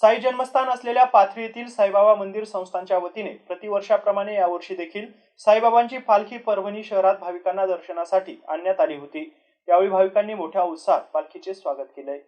साई जन्मस्थान असलेल्या पाथरी येथील साईबाबा मंदिर संस्थांच्या वतीने प्रतिवर्षाप्रमाणे यावर्षी देखील साईबाबांची पालखी परभणी शहरात भाविकांना दर्शनासाठी आणण्यात आली होती. यावेळी भाविकांनी मोठ्या उत्साहात पालखीचे स्वागत केले.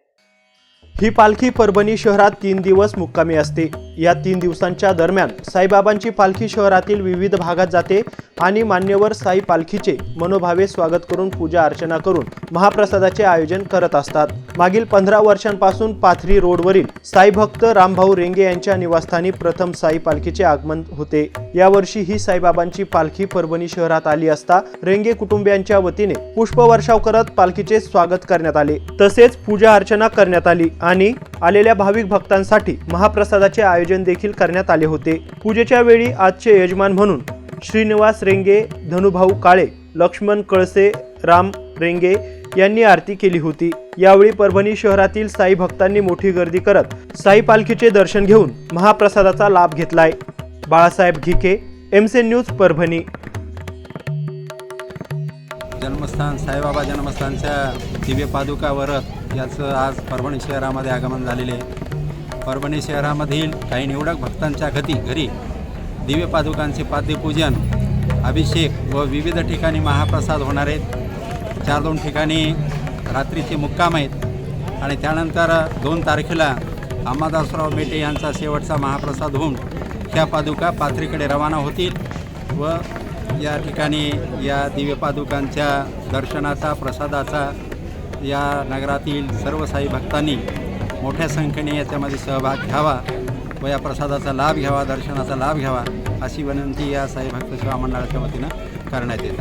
ही पालखी परभणी शहरात तीन दिवस मुक्कामी असते. या तीन दिवसांच्या दरम्यान साईबाबांची पालखी शहरातील विविध भागात जाते आणि मान्यवर साई पालखीचे मनोभावे स्वागत करून पूजा अर्चना करून महाप्रसादाचे आयोजन करत असतात. मागील पंधरा वर्षांपासून पाथरी रोडवरील साई भक्त रामभाऊ रेंगे यांच्या निवासस्थानी प्रथम साई पालखीचे आगमन होते. यावर्षी ही साईबाबांची पालखी परभणी शहरात आली असता रेंगे कुटुंबियांच्या वतीने पुष्पवर्षाव करत पालखीचे स्वागत करण्यात आले. तसेच पूजा अर्चना करण्यात आली. आणि आलेल्या भाविक भक्तांसाठी महाप्रसादाचे आयोजन देखील करण्यात आले होते. पूजेच्या वेळी आजचे यजमान म्हणून श्रीनिवास रेंगे धनुभाऊ काळे लक्ष्मण कळसे राम रेंगे यांनी आरती केली होती. यावेळी परभणी शहरातील साई भक्तांनी मोठी गर्दी करत साई पालखीचे दर्शन घेऊन महाप्रसादाचा लाभ घेतलाय. बाळासाहेब घिके एमसे न्यूज परभणी. जन्मस्थान साईबाबा जन्मस्थानच्या दिव्य पादुका व्रत याचं आज परभणी शहरामध्ये आगमन झालेले आहे. परभणी शहरामधील काही निवडक भक्तांच्या घरी घरी दिव्य पादुकांचे पाद्यपूजन अभिषेक व विविध ठिकाणी महाप्रसाद होणार आहेत. चार दोन ठिकाणी रात्रीचे मुक्काम आहेत आणि त्यानंतर दोन तारखेला अंबादासराव मेटे यांचा शेवटचा महाप्रसाद होऊन ह्या पादुका पाथरीकडे रवाना होतील व या ठिकाणी या दिव्यपादुकांच्या दर्शनाचा प्रसादाचा या नगरातील सर्व साई भक्तांनी मोठ्या संख्येने याच्यामध्ये सहभाग घ्यावा व या प्रसादाचा लाभ घ्यावा दर्शनाचा लाभ घ्यावा अशी विनंती या साई भक्त सेवा मंडळाच्या वतीनं करण्यात येते.